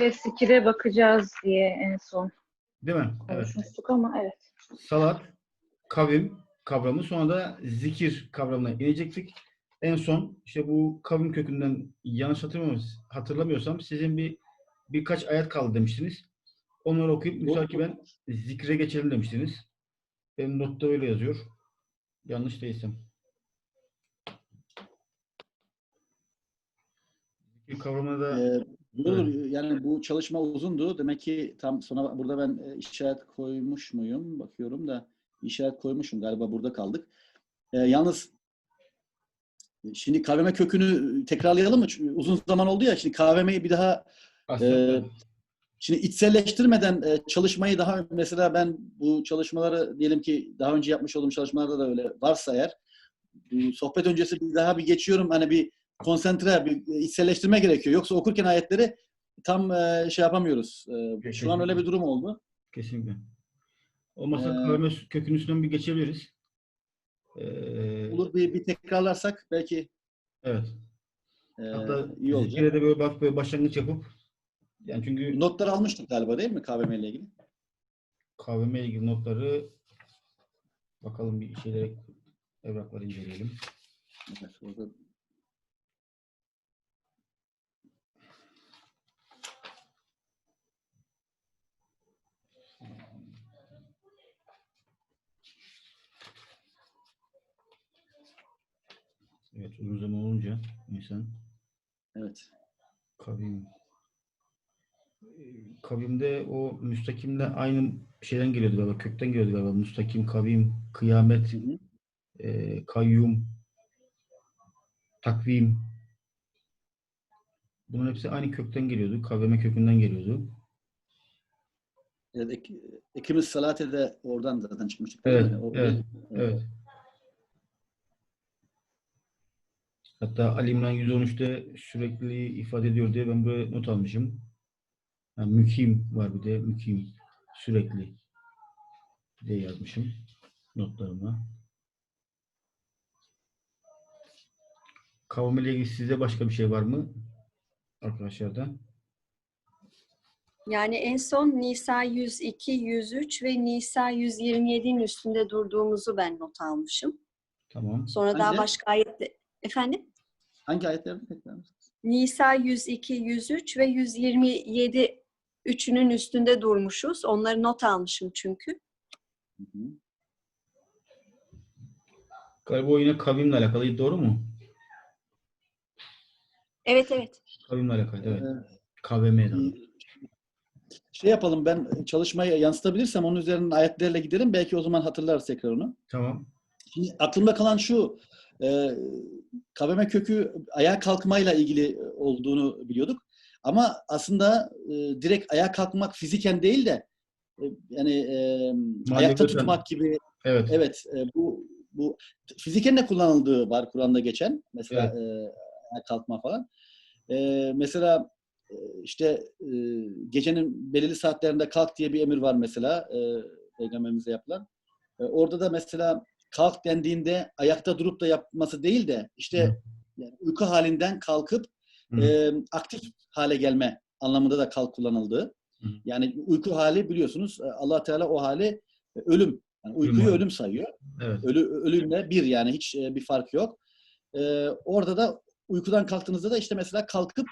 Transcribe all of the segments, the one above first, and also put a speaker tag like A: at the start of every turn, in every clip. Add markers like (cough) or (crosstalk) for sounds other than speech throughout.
A: Ve sikire bakacağız diye en son
B: Değil mi? Evet.
A: konuşmuştuk ama evet.
B: Salat, kavim kavramı sonra da zikir kavramına inecektik. En son işte bu kavim kökünden yanlış hatırlamıyorsam, hatırlamıyorsam sizin bir birkaç ayet kaldı demiştiniz. Onları okuyup müsakiben zikre geçelim demiştiniz. Benim notta öyle yazıyor. Yanlış değilsem. Zikir kavramına da
C: Ee, dur, yani bu çalışma uzundu. Demek ki tam sonra burada ben e, işaret koymuş muyum? Bakıyorum da işaret koymuşum. Galiba burada kaldık. Ee, yalnız e, şimdi KVM kökünü tekrarlayalım mı? Çünkü uzun zaman oldu ya. Şimdi KVM'yi bir daha
B: aslında
C: Ee, Şimdi içselleştirmeden e, çalışmayı daha mesela ben bu çalışmaları diyelim ki daha önce yapmış olduğum çalışmalarda da öyle varsa eğer sohbet öncesi bir daha bir geçiyorum hani bir konsantre bir e, içselleştirme gerekiyor. Yoksa okurken ayetleri tam e, şey yapamıyoruz. E, şu an öyle bir durum oldu.
B: kesinlikle. Olmazsa
C: Ee,
B: kavim kökünün üstünden bir geçebiliriz. Ee,
C: Olur bir, bir tekrarlarsak belki
B: Evet.
C: e,
B: Hatta
C: iyi olacak.
B: de böyle bak böyle başlangıç yapıp yani çünkü
C: Notları almıştık galiba değil mi KVM ile ilgili?
B: KVM ile ilgili notları bakalım bir şeyleri evrakları inceleyelim.
C: Evet, orada
B: Evet uzun zaman olunca insan
C: evet.
B: kavim Ee, kavimde o müstakimle aynı şeyden geliyordu galiba. Kökten geliyordu galiba. Müstakim, kavim, kıyamet, e, kayyum, takvim. Bunun hepsi aynı kökten geliyordu. KVM kökünden geliyordu.
C: Evet, ek, ekimiz salate de oradan zaten çıkmıştık. değil
B: Evet,
C: mi? O-
B: evet, Evet. Hatta Ali İmran 113'te sürekli ifade ediyor diye ben böyle not almışım. Yani mükim var bir de mükim sürekli diye yazmışım notlarıma. Kavim ile ilgili sizde başka bir şey var mı arkadaşlardan?
D: Yani en son Nisa 102, 103 ve Nisa 127'nin üstünde durduğumuzu ben not almışım.
B: Tamam.
D: Sonra daha
C: Hangi?
D: başka ayette... Efendim?
C: Hangi ayetlerden tekrar?
D: Nisa 102, 103 ve 127 üçünün üstünde durmuşuz. Onları not almışım çünkü.
C: Hı hı.
B: Galiba o yine kavimle alakalıydı doğru mu?
D: Evet evet.
B: Kavimle alakalı evet. KVM daha doğrusu.
C: Şey yapalım ben çalışmayı yansıtabilirsem onun üzerinden ayetlerle gidelim. Belki o zaman hatırlarız tekrar onu.
B: Tamam.
C: Şimdi aklımda kalan şu. E, KVM kökü ayağa kalkmayla ilgili olduğunu biliyorduk. Ama aslında e, direkt ayağa kalkmak fiziken değil de e, yani e, ayakta tutmak gibi
B: Evet.
C: Evet, e, bu bu fiziken de kullanıldığı var Kur'an'da geçen. Mesela e, ayağa kalkma falan. E, mesela e, işte e, gecenin belirli saatlerinde kalk diye bir emir var mesela e, peygamberimize yapılan. E, orada da mesela kalk dendiğinde ayakta durup da yapması değil de işte yani uyku halinden kalkıp
B: Hı.
C: e, aktif hale gelme anlamında da kalk kullanıldığı.
B: Hı.
C: Yani uyku hali biliyorsunuz Allah Teala o hali ölüm. Yani uykuyu ölüm sayıyor.
B: Evet.
C: Ölü, ölümle bir yani hiç bir fark yok. E, orada da uykudan kalktığınızda da işte mesela kalkıp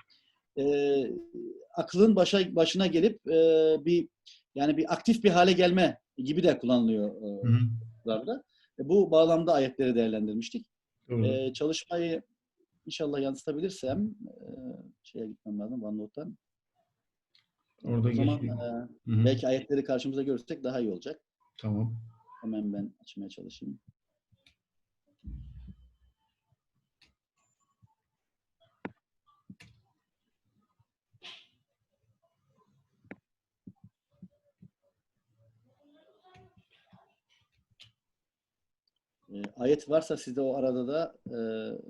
C: e, aklın başa başına gelip e, bir yani bir aktif bir hale gelme gibi de kullanılıyor e,
B: Hı hı.
C: E, bu bağlamda ayetleri değerlendirmiştik.
B: Doğru.
C: E, çalışmayı inşallah yansıtabilirsem e, şeye gitmem lazım OneNote'dan.
B: Orada
C: O zaman e,
B: Hı hı.
C: belki ayetleri karşımıza görürsek daha iyi olacak.
B: Tamam.
C: Hemen ben açmaya çalışayım. E, ayet varsa sizde o arada da e,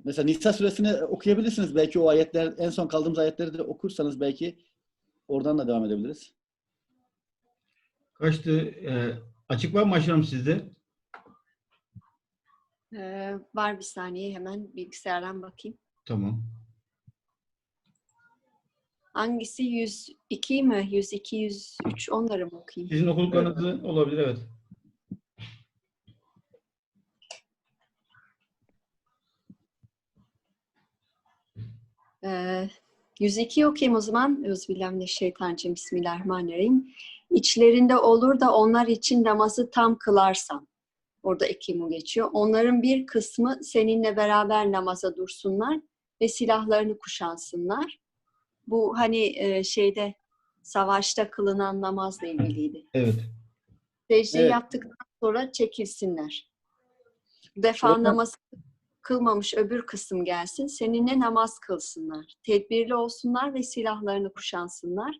C: mesela Nisa suresini okuyabilirsiniz. Belki o ayetler en son kaldığımız ayetleri de okursanız belki oradan da devam edebiliriz.
B: Kaçtı? Ee, açık var mı aşağım sizde?
D: Ee, var bir saniye hemen bilgisayardan bakayım.
B: Tamam.
D: Hangisi 102 mi? 102, 103 onları mı okuyayım?
B: Sizin okuduklarınız olabilir evet.
D: Ee, 102 okuyayım o zaman. Özbillahimineşşeytanirracim. Bismillahirrahmanirrahim. İçlerinde olur da onlar için namazı tam kılarsan. Orada ekimu geçiyor. Onların bir kısmı seninle beraber namaza dursunlar ve silahlarını kuşansınlar. Bu hani e, şeyde savaşta kılınan namazla ilgiliydi.
B: Evet.
D: Secdeyi
C: Evet.
D: yaptıktan sonra çekilsinler. Bu defa
C: Orada-
D: namaz kılmamış öbür kısım gelsin. Seninle namaz kılsınlar. Tedbirli olsunlar ve silahlarını kuşansınlar.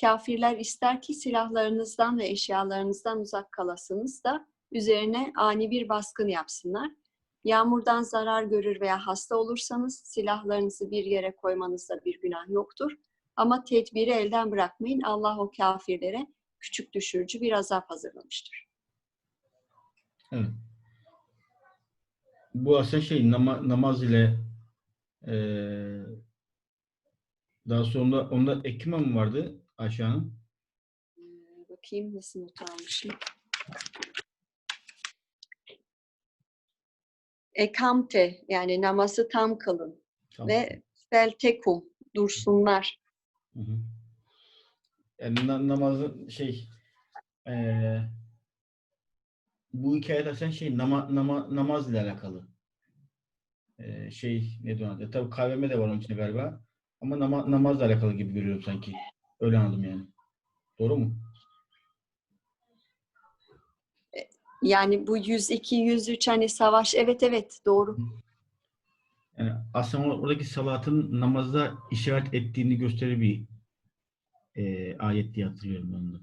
D: Kafirler ister ki silahlarınızdan ve eşyalarınızdan uzak kalasınız da üzerine ani bir baskın yapsınlar. Yağmurdan zarar görür veya hasta olursanız silahlarınızı bir yere koymanızda bir günah yoktur. Ama tedbiri elden bırakmayın. Allah o kafirlere küçük düşürücü bir azap hazırlamıştır.
B: Evet. Bu aslında şey nama- namaz ile eee daha sonra onda ekime mi vardı Ayşe Hanım?
D: Ee, bakayım nasıl not almışım. Ekamte yani namazı tam kılın
B: Tamam.
D: ve feltekum dursunlar.
B: Hı hı. Yani na- namazın şey eee bu hikayede aslında şey nama, nama, namaz ile alakalı. Eee, şey ne diyor? Tabii KVM de var onun içinde galiba. Ama nama, namazla alakalı gibi görüyorum sanki. Öyle anladım yani. Doğru mu?
D: Yani bu 102, 103 hani savaş evet evet doğru.
B: Yani aslında or- oradaki salatın namazda işaret ettiğini gösterir bir eee, ayet diye hatırlıyorum onu.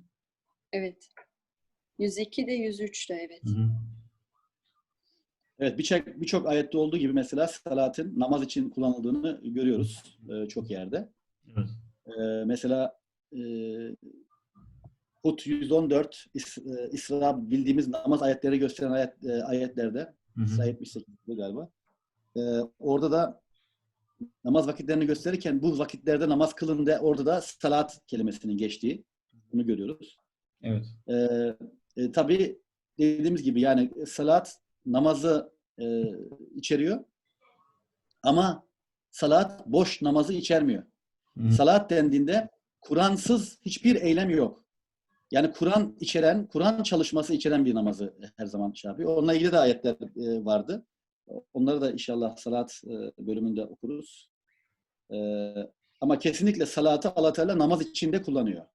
D: Evet. 102 de 103 de evet.
B: Hı hı.
C: Evet birçok birçok ayette olduğu gibi mesela salatın namaz için kullanıldığını görüyoruz e, çok yerde.
B: Evet.
C: E, mesela e, Hud 114 İs- e, İsra bildiğimiz namaz ayetleri gösteren ayet, e, ayetlerde
B: Hı hı.
C: İsra 78'de galiba. E, orada da namaz vakitlerini gösterirken bu vakitlerde namaz kılın de orada da salat kelimesinin geçtiği bunu görüyoruz.
B: Evet.
C: Ee, e, tabii dediğimiz gibi yani salat namazı e, içeriyor ama salat boş namazı içermiyor.
B: Hı.
C: Salat dendiğinde Kur'ansız hiçbir eylem yok. Yani Kur'an içeren, Kur'an çalışması içeren bir namazı her zaman şey yapıyor. Onunla ilgili de ayetler e, vardı. Onları da inşallah salat e, bölümünde okuruz. E, ama kesinlikle salatı Allah Teala namaz içinde kullanıyor.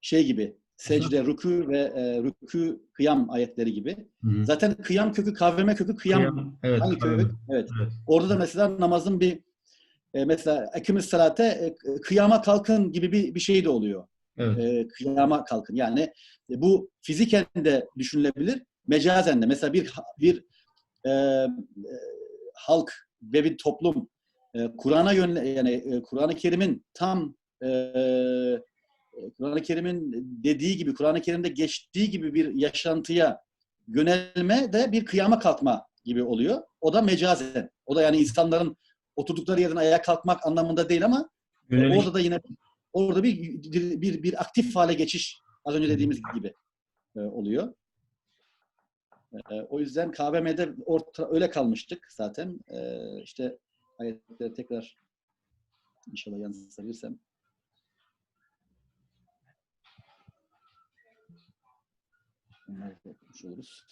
C: Şey gibi, secde, rükû ve e, rükû kıyam ayetleri gibi.
B: Hı.
C: Zaten kıyam kökü, kavreme kökü kıyam.
B: Kıyam, evet,
C: Hangi kök? Evet.
B: Evet.
C: Orada da mesela namazın bir e, mesela ekimiz salate e, kıyama kalkın gibi bir, bir şey de oluyor.
B: Evet.
C: E, kıyama kalkın. Yani e, bu fiziken de düşünülebilir, mecazen de. Mesela bir bir e, e, halk ve bir toplum e, Kur'an'a yönle yani e, Kur'an-ı Kerim'in tam e, Kur'an-ı Kerim'in dediği gibi, Kur'an-ı Kerim'de geçtiği gibi bir yaşantıya yönelme de bir kıyama kalkma gibi oluyor. O da mecazen. O da yani insanların oturdukları yerden ayağa kalkmak anlamında değil ama
B: Yönelik-
C: orada da yine orada bir bir bir aktif hale geçiş az önce dediğimiz gibi e, oluyor. E, o yüzden KBM'de orta, öyle kalmıştık zaten. E, işte ayetleri tekrar inşallah yansıtabilirsem. Bunları da okumuş oluruz.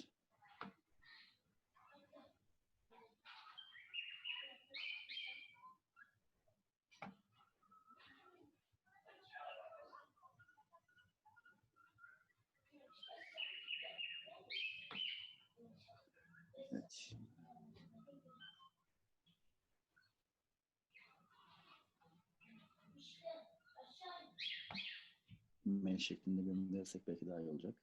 C: Mail şeklinde gönderirsek belki daha iyi olacak.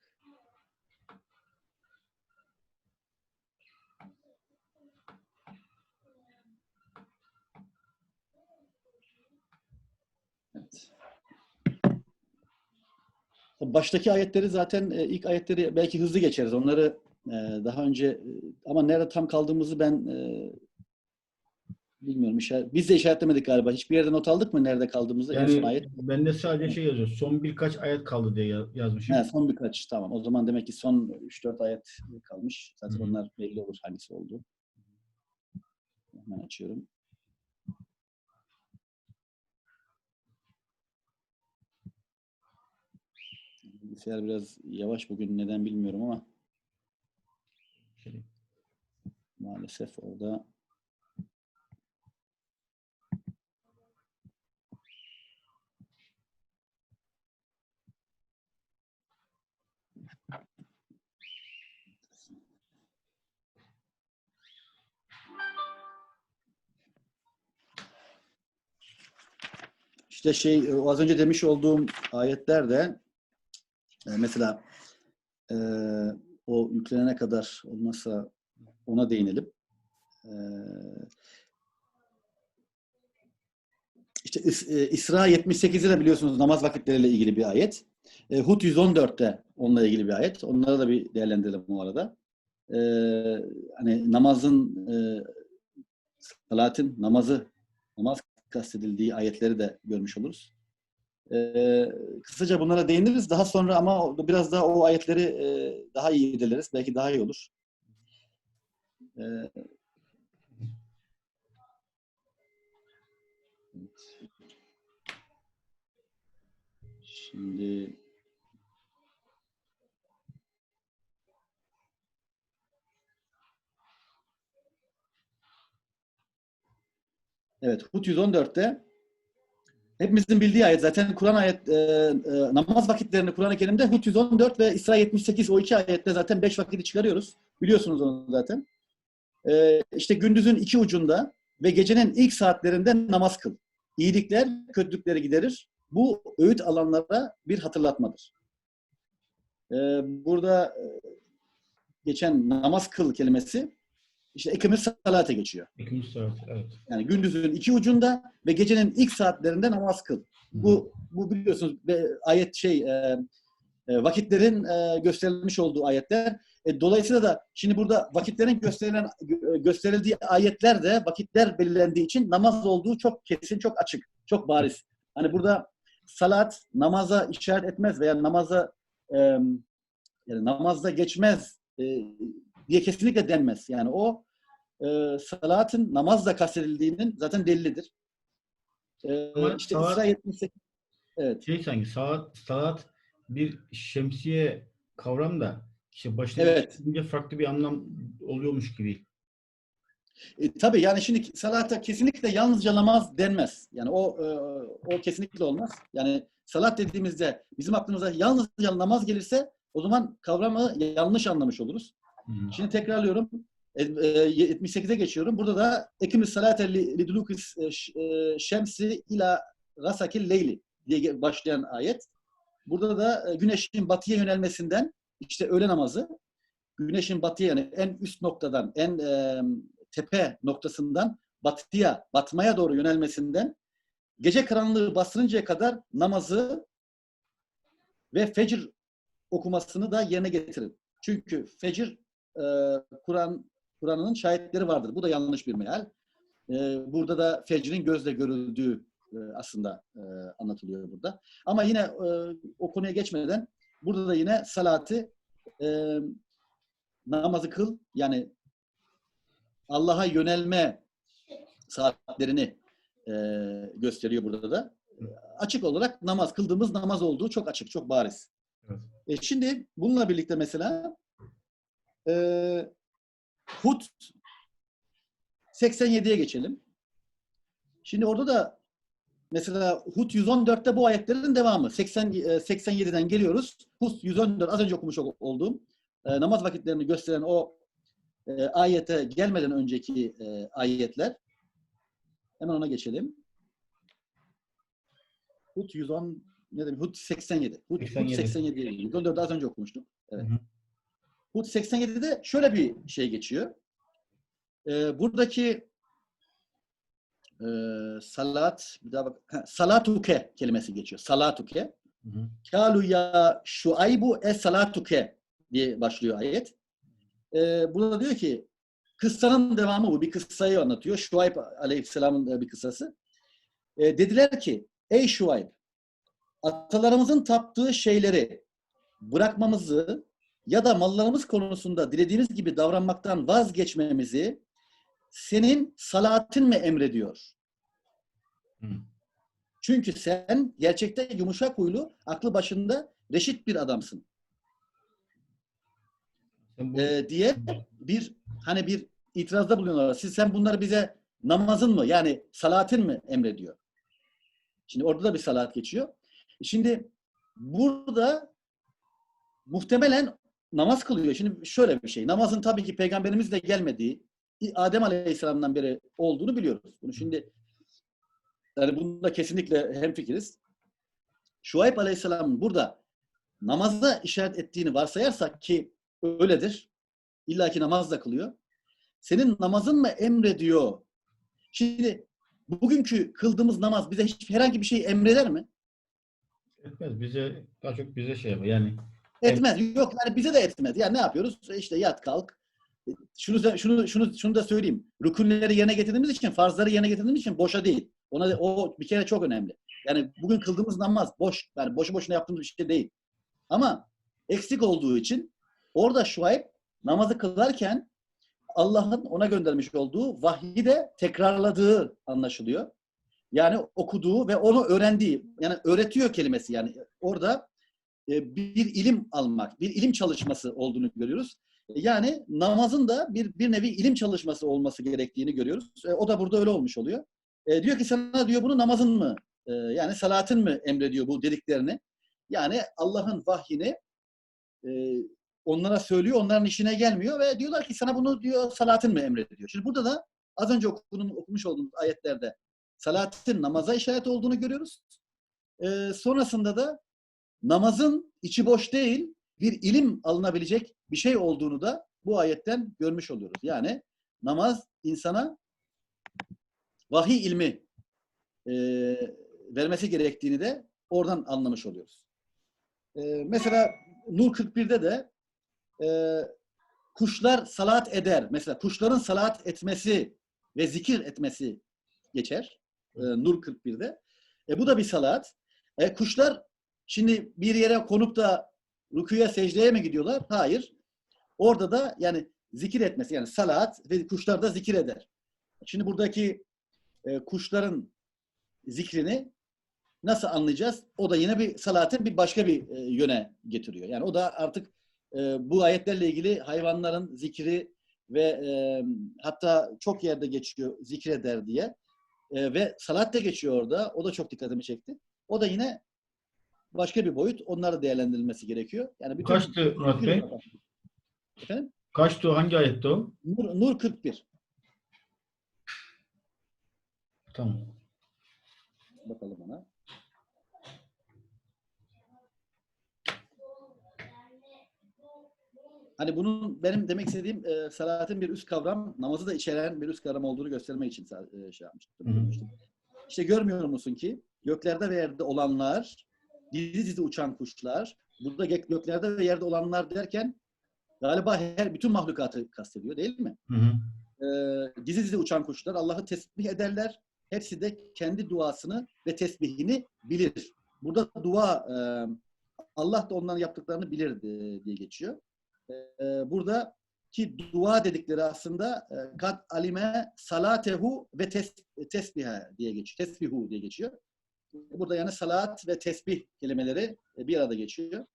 C: Evet. Baştaki ayetleri zaten e, ilk ayetleri belki hızlı geçeriz. Onları e, daha önce e, ama nerede tam kaldığımızı ben bilmiyorum. işaret- biz de işaretlemedik galiba. Hiçbir yerde not aldık mı nerede kaldığımızı? en son
B: Yani
C: ayet.
B: bende sadece şey yazıyor. Son birkaç ayet kaldı diye ya- yazmışım.
C: He, son birkaç. Tamam. O zaman demek ki son 3-4 ayet kalmış. Zaten
B: Hı hı.
C: onlar belli olur hangisi oldu. Hemen açıyorum. Bilgisayar biraz yavaş bugün neden bilmiyorum ama maalesef orada İşte şey o az önce demiş olduğum ayetlerde e, mesela e, o yüklenene kadar olmazsa ona değinelim. E, işte İs- İsra 78'i de biliyorsunuz namaz vakitleriyle ilgili bir ayet. E, Hud 114'te onunla ilgili bir ayet. Onları da bir değerlendirelim bu arada. E, hani namazın e, salatin namazı namaz kastedildiği ayetleri de görmüş oluruz. Ee, kısaca bunlara değiniriz. Daha sonra ama biraz daha o ayetleri e, daha iyi irdeleriz. Belki daha iyi olur. Ee. Şimdi Evet, Hud 114'te hepimizin bildiği ayet zaten Kur'an ayet e, e, namaz vakitlerini Kur'an-ı Kerim'de Hud 114 ve İsra 78 o iki ayette zaten beş vakiti çıkarıyoruz. Biliyorsunuz onu zaten. E, işte gündüzün iki ucunda ve gecenin ilk saatlerinde namaz kıl. İyilikler kötülükleri giderir. Bu öğüt alanlara bir hatırlatmadır. E, burada e, geçen namaz kıl kelimesi işte ekimiz salate geçiyor.
B: İkinci saat, evet.
C: Yani gündüzün iki ucunda ve gecenin ilk saatlerinde namaz kıl. Bu bu biliyorsunuz ayet şey e, e, vakitlerin e, gösterilmiş olduğu ayetler. E, dolayısıyla da şimdi burada vakitlerin gösterilen gö- gösterildiği ayetler de vakitler belirlendiği için namaz olduğu çok kesin, çok açık, çok bariz. Hani burada salat namaza işaret etmez veya namaza e, yani namazda geçmez e, diye kesinlikle denmez. Yani o e, salatın namazla kastedildiğinin zaten delilidir. E,
B: Ama
C: işte
B: saat-
C: İsra 78 Evet.
B: Şey sanki saat, saat bir şemsiye kavram da işte başına
C: Evet.
B: farklı bir anlam oluyormuş gibi.
C: E, tabii yani şimdi salata kesinlikle yalnızca namaz denmez. Yani o e, o kesinlikle olmaz. Yani salat dediğimizde bizim aklımıza yalnızca namaz gelirse o zaman kavramı yanlış anlamış oluruz.
B: Hı.
C: Şimdi tekrarlıyorum. E, e, 78'e geçiyorum. Burada da ekimiz salate li li dulukis e, e, şemsi ila gasakil leyli diye başlayan ayet. Burada da güneşin batıya yönelmesinden işte öğle namazı güneşin batıya yani en üst noktadan en e, tepe noktasından batıya, batmaya doğru yönelmesinden gece karanlığı bastırıncaya kadar namazı ve fecir okumasını da yerine getirin. Çünkü fecir e, Kur'an Kur'an'ın şahitleri vardır. Bu da yanlış bir meal. E, burada da fecrin gözle görüldüğü e, aslında e, anlatılıyor burada. Ama yine e, o konuya geçmeden burada da yine salatı e, namazı kıl yani Allah'a yönelme saatlerini e, gösteriyor burada da. E, Açık olarak namaz, kıldığımız namaz olduğu çok açık, çok bariz.
B: Evet.
C: E şimdi bununla birlikte mesela e, Hud 87'ye geçelim. Şimdi orada da mesela Hud 114'te bu ayetlerin devamı. 80, e, 87'den geliyoruz. Hud 114 az önce okumuş ol- olduğum e, namaz vakitlerini gösteren o e, ayete gelmeden önceki e, ayetler. Hemen ona geçelim. Hud 110 ne demek? Hud 87. Hud
B: 87.
C: 87. 114 az önce okumuştuk. Evet.
B: Hı hı.
C: Hud 87'de şöyle bir şey geçiyor. E, buradaki e, salat bir daha bak. Ha, salatuke kelimesi geçiyor. Salatuke. Kalu ya şuaybu es salatuke diye başlıyor ayet. Ee, burada diyor ki kıssanın devamı bu. Bir kıssayı anlatıyor. Şuayb Aleyhisselam'ın e, bir kıssası. E, dediler ki, ey Şuayb, atalarımızın taptığı şeyleri bırakmamızı ya da mallarımız konusunda dilediğimiz gibi davranmaktan vazgeçmemizi senin salatin mi emrediyor?
B: Hı.
C: Çünkü sen gerçekte yumuşak huylu, aklı başında reşit bir adamsın. Ee, diye bir hani bir itirazda bulunuyorlar. Siz sen bunları bize namazın mı yani salatin mi emrediyor? Şimdi orada da bir salat geçiyor. Şimdi burada muhtemelen namaz kılıyor. Şimdi şöyle bir şey. Namazın tabii ki peygamberimizle gelmediği Adem Aleyhisselam'dan beri olduğunu biliyoruz. Bunu şimdi yani bunda kesinlikle hemfikiriz. Şuayb Aleyhisselam'ın burada namaza işaret ettiğini varsayarsak ki öyledir. İlla ki namaz da kılıyor. Senin namazın mı emrediyor? Şimdi bugünkü kıldığımız namaz bize hiç herhangi bir şey emreder mi?
B: Etmez. Bize daha çok bize şey yapar. Yani
C: Etmez. Yok yani bize de etmez. Yani ne yapıyoruz? İşte yat kalk. Şunu şunu şunu şunu da söyleyeyim. Rükünleri yerine getirdiğimiz için, farzları yerine getirdiğimiz için boşa değil. Ona o bir kere çok önemli. Yani bugün kıldığımız namaz boş. Yani boşu boşuna yaptığımız bir şey değil. Ama eksik olduğu için orada Şuayb namazı kılarken Allah'ın ona göndermiş olduğu vahyi de tekrarladığı anlaşılıyor. Yani okuduğu ve onu öğrendiği, yani öğretiyor kelimesi yani orada bir ilim almak, bir ilim çalışması olduğunu görüyoruz. Yani namazın da bir bir nevi ilim çalışması olması gerektiğini görüyoruz. E, o da burada öyle olmuş oluyor. E, diyor ki sana diyor bunu namazın mı? e, yani salatın mı emrediyor bu dediklerini? Yani Allah'ın vahyini e, onlara söylüyor, onların işine gelmiyor ve diyorlar ki sana bunu diyor salatın mı emrediyor? Şimdi burada da az önce okunun, okumuş olduğumuz ayetlerde salatın namaza işaret olduğunu görüyoruz. E, sonrasında da namazın içi boş değil, bir ilim alınabilecek bir şey olduğunu da bu ayetten görmüş oluyoruz. Yani namaz insana vahiy ilmi e, vermesi gerektiğini de oradan anlamış oluyoruz. E, mesela Nur 41'de de e, kuşlar salat eder. Mesela kuşların salat etmesi ve zikir etmesi geçer. E, Nur 41'de. E, bu da bir salat. E, kuşlar şimdi bir yere konup da rüküye secdeye mi gidiyorlar? Hayır. Orada da yani zikir etmesi yani salat ve kuşlar da zikir eder. Şimdi buradaki e, kuşların zikrini nasıl anlayacağız? O da yine bir salatın bir başka bir e, yöne getiriyor. Yani o da artık e, bu ayetlerle ilgili hayvanların zikri ve e, hatta çok yerde geçiyor zikreder diye E, ve salat da geçiyor orada. O da çok dikkatimi çekti. O da yine başka bir boyut. Onlar da değerlendirilmesi gerekiyor. Yani bütün
B: Kaçtı Murat Bey?
C: Efendim?
B: kaçtı? Hangi ayette o?
C: Nur, Nur 41.
B: Tamam.
C: Bakalım ona. Hani bunun benim demek istediğim e, salatin bir üst kavram, namazı da içeren bir üst kavram olduğunu göstermek için e, şey yapmıştım.
B: Hı hı.
C: İşte görmüyor musun ki göklerde ve yerde olanlar, dizi dizi uçan kuşlar, burada gök- göklerde ve yerde olanlar derken galiba her bütün mahlukatı kastediyor değil mi?
B: Hı hı.
C: e, dizi dizi uçan kuşlar Allah'ı tesbih ederler. Hepsi de kendi duasını ve tesbihini bilir. Burada dua e, Allah da onların yaptıklarını bilir diye geçiyor. E, burada ki dua dedikleri aslında e, kad alime salatehu ve tes, tesbiha diye geçiyor. Tesbihu diye geçiyor. Burada yani salat ve tesbih kelimeleri e, bir arada geçiyor.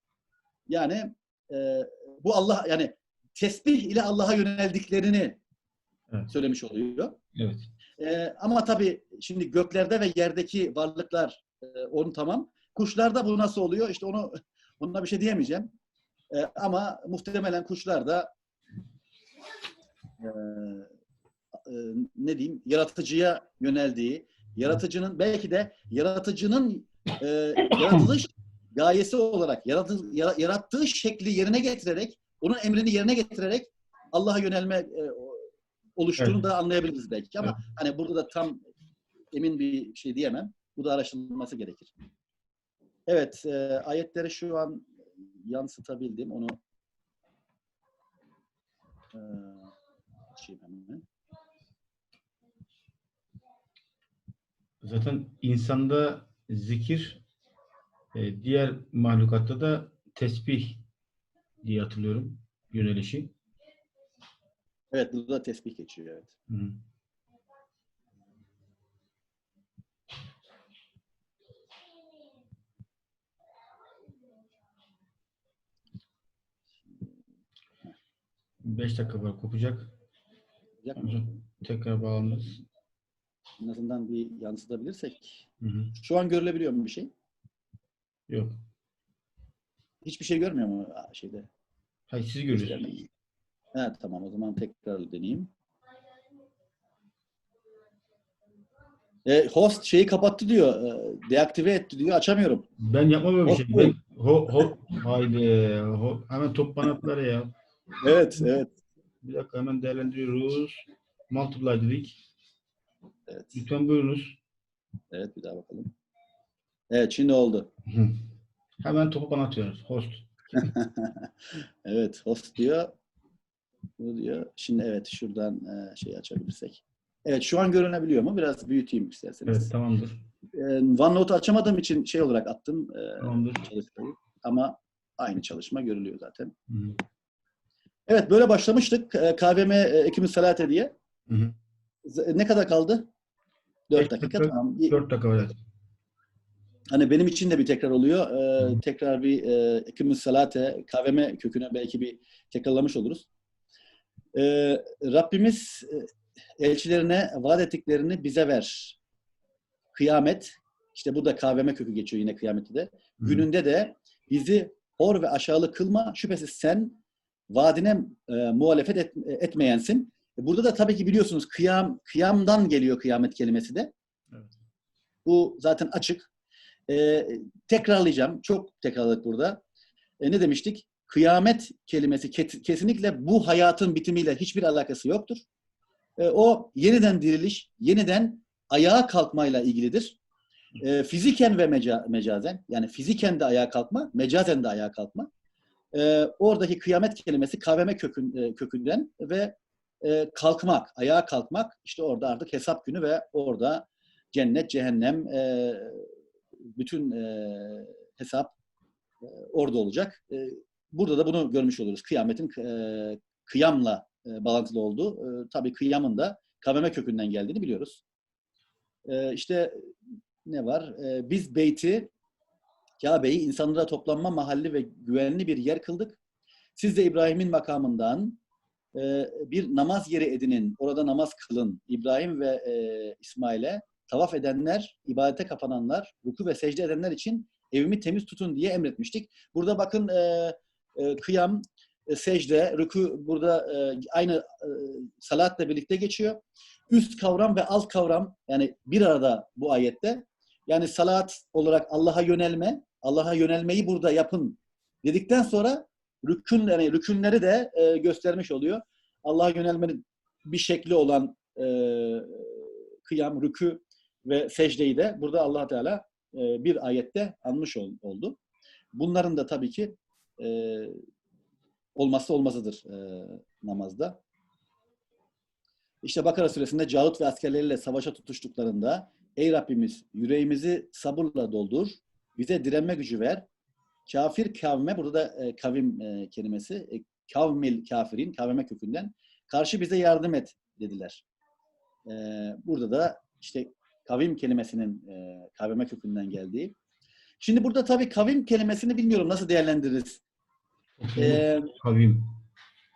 C: Yani e, bu Allah yani tesbih ile Allah'a yöneldiklerini
B: Evet.
C: söylemiş oluyor.
B: Evet.
C: Ee, ama tabii şimdi göklerde ve yerdeki varlıklar e, onu tamam. Kuşlarda bu nasıl oluyor? İşte onu onunla bir şey diyemeyeceğim. Ee, ama muhtemelen kuşlar da e, e, ne diyeyim yaratıcıya yöneldiği, yaratıcının belki de yaratıcının e, yaratılış gayesi olarak yaratı, yara- yarattığı şekli yerine getirerek, onun emrini yerine getirerek Allah'a yönelme e, oluştuğunu
B: Evet.
C: da anlayabiliriz belki ama hani burada da tam emin bir şey diyemem. Bu da araştırılması gerekir. Evet, e, ayetleri şu an yansıtabildim. Onu e, açayım hemen.
B: Zaten insanda zikir, e, diğer mahlukatta da tesbih diye hatırlıyorum yönelişi.
C: Evet burada da tesbih geçiyor evet.
B: Hı. Beş dakika var kopacak. Sonra Tekrar bağlanırız.
C: En azından bir yansıtabilirsek.
B: Hı hı.
C: Şu an görülebiliyor mu bir şey?
B: Yok.
C: Hiçbir şey görmüyor mu şeyde?
B: Hayır sizi görüyoruz.
C: Evet tamam o zaman tekrar deneyeyim. E, host şeyi kapattı diyor. e, deaktive etti diyor. Açamıyorum.
B: Ben yapmam böyle bir şey.
C: Hop,
B: Ben ho ho haydi ho, hemen top bana atlar ya.
C: Evet, evet.
B: Bir dakika hemen değerlendiriyoruz. Multiply dedik.
C: Evet,
B: Lütfen buyurunuz.
C: evet bir daha bakalım. Evet şimdi oldu.
B: Hı. (laughs) Hemen topu bana atıyoruz. Host. (laughs)
C: evet host diyor. Bu diyor. Şimdi evet şuradan e, şey açabilirsek. Evet şu an görünebiliyor mu? Biraz büyüteyim isterseniz.
B: Evet tamamdır.
C: E, OneNote'u açamadığım için şey olarak attım e,
B: Tamamdır.
C: çalışmayı. Ama aynı çalışma görülüyor zaten.
B: Hı.
C: Evet böyle başlamıştık. E, KVM e, Ekimiz Salate diye.
B: Hı hı.
C: Ne kadar kaldı? 4
B: Beş
C: dakika. Tamam. Bir-
B: Dört dakika var. evet.
C: Hani benim için de bir tekrar oluyor. Ee, tekrar bir e, Ekimiz Salate, KVM köküne belki bir tekrarlamış oluruz. Ee, Rabbimiz e, elçilerine vaat ettiklerini bize ver. Kıyamet, işte burada KVM kökü geçiyor yine kıyamette de.
B: Hı.
C: Gününde de bizi hor ve aşağılık kılma. Şüphesiz sen vaadine e, muhalefet et- etmeyensin. Burada da tabii ki biliyorsunuz kıyam kıyamdan geliyor kıyamet kelimesi de.
B: Evet.
C: Bu zaten açık. Ee, tekrarlayacağım. Çok tekrarladık burada. E, ne demiştik? Kıyamet kelimesi ke- kesinlikle bu hayatın bitimiyle hiçbir alakası yoktur. E, o yeniden diriliş, yeniden ayağa kalkmayla ilgilidir. E, fiziken ve meca- mecazen, yani fiziken de ayağa kalkma, mecazen de ayağa kalkma. E, oradaki kıyamet kelimesi kaveme kökün, e, kökünden ve e, kalkmak, ayağa kalkmak, işte orada artık hesap günü ve orada cennet, cehennem, e, bütün e, hesap e, orada olacak. E, burada da bunu görmüş oluruz. Kıyametin e, kıyamla e, bağlantılı olduğu. E, tabii kıyamın da kaveme kökünden geldiğini biliyoruz. E, işte ne var? E, biz beyti, Kabe'yi insanlara toplanma mahalli ve güvenli bir yer kıldık. Siz de İbrahim'in makamından e, bir namaz yeri edinin, orada namaz kılın. İbrahim ve e, İsmail'e tavaf edenler, ibadete kapananlar, ruku ve secde edenler için evimi temiz tutun diye emretmiştik. Burada bakın e, e, kıyam, e, secde, ruku burada e, aynı e, salatla birlikte geçiyor. Üst kavram ve alt kavram yani bir arada bu ayette. Yani salat olarak Allah'a yönelme, Allah'a yönelmeyi burada yapın dedikten sonra rükün, yani rükünleri de e, göstermiş oluyor. Allah'a yönelmenin bir şekli olan e, kıyam, rükü ve secdeyi de burada allah Teala e, bir ayette anmış ol- oldu. Bunların da tabii ki e, olmazsa olmazıdır e, namazda. İşte Bakara suresinde Calut ve askerleriyle savaşa tutuştuklarında Ey Rabbimiz yüreğimizi sabırla doldur, bize direnme gücü ver. Kafir kavme, burada da e, kavim e, kelimesi, e, kavmil kafirin, kavme kökünden karşı bize yardım et dediler. E, burada da işte kavim kelimesinin e, kavme kökünden geldiği. Şimdi burada tabii kavim kelimesini bilmiyorum nasıl değerlendiririz. E,
B: Kavim.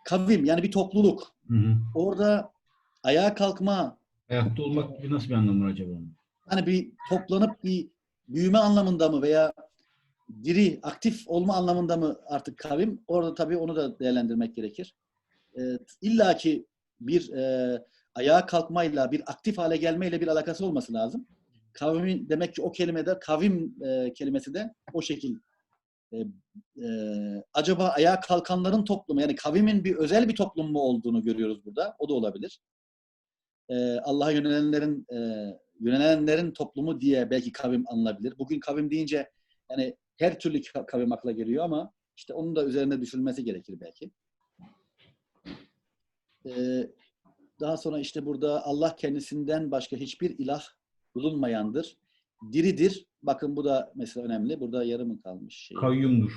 C: kavim yani bir topluluk.
B: Hı hı.
C: Orada ayağa kalkma,
B: Ayakta olmak gibi nasıl bir anlamı var acaba?
C: hani bir toplanıp bir büyüme anlamında mı veya diri, aktif olma anlamında mı artık kavim? Orada tabii onu da değerlendirmek gerekir. E, İlla ki bir e, ayağa kalkmayla, bir aktif hale gelmeyle bir alakası olması lazım. Kavmin demek ki o kelimede kavim e, kelimesi de o şekil. E, e, acaba ayağa kalkanların toplumu yani kavimin bir özel bir toplum mu olduğunu görüyoruz burada. O da olabilir. E, Allah'a yönelenlerin e, yönelenlerin toplumu diye belki kavim anılabilir. Bugün kavim deyince yani her türlü ka- kavim akla geliyor ama işte onun da üzerine düşünülmesi gerekir belki. Ee, Daha sonra işte burada Allah kendisinden başka hiçbir ilah bulunmayandır. Diridir. Bakın bu da mesela önemli. Burada yarımı kalmış. Şey.
B: Kayyumdur.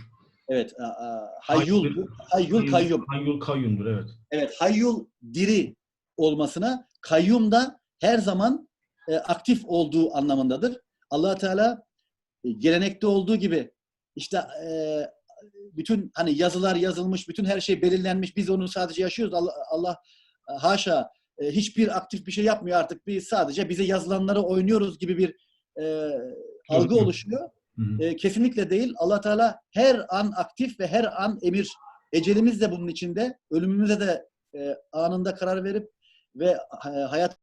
C: Evet. a- a- Hayyul. Hayyul kayyum.
B: Hayyul kayyumdur evet.
C: Evet. Hayyul diri olmasına kayyum da her zaman e, aktif olduğu anlamındadır. allah Teala e, gelenekte olduğu gibi işte e, bütün hani yazılar yazılmış, bütün her şey belirlenmiş. Biz onu sadece yaşıyoruz. Allah, Allah e, haşa e, hiçbir aktif bir şey yapmıyor artık. Biz sadece bize yazılanları oynuyoruz gibi bir e, algı oluşuyor.
B: Hı hı.
C: E, kesinlikle değil. Allah Teala her an aktif ve her an emir. Ecelimiz de bunun içinde. Ölümümüze de e, anında karar verip ve e, hayat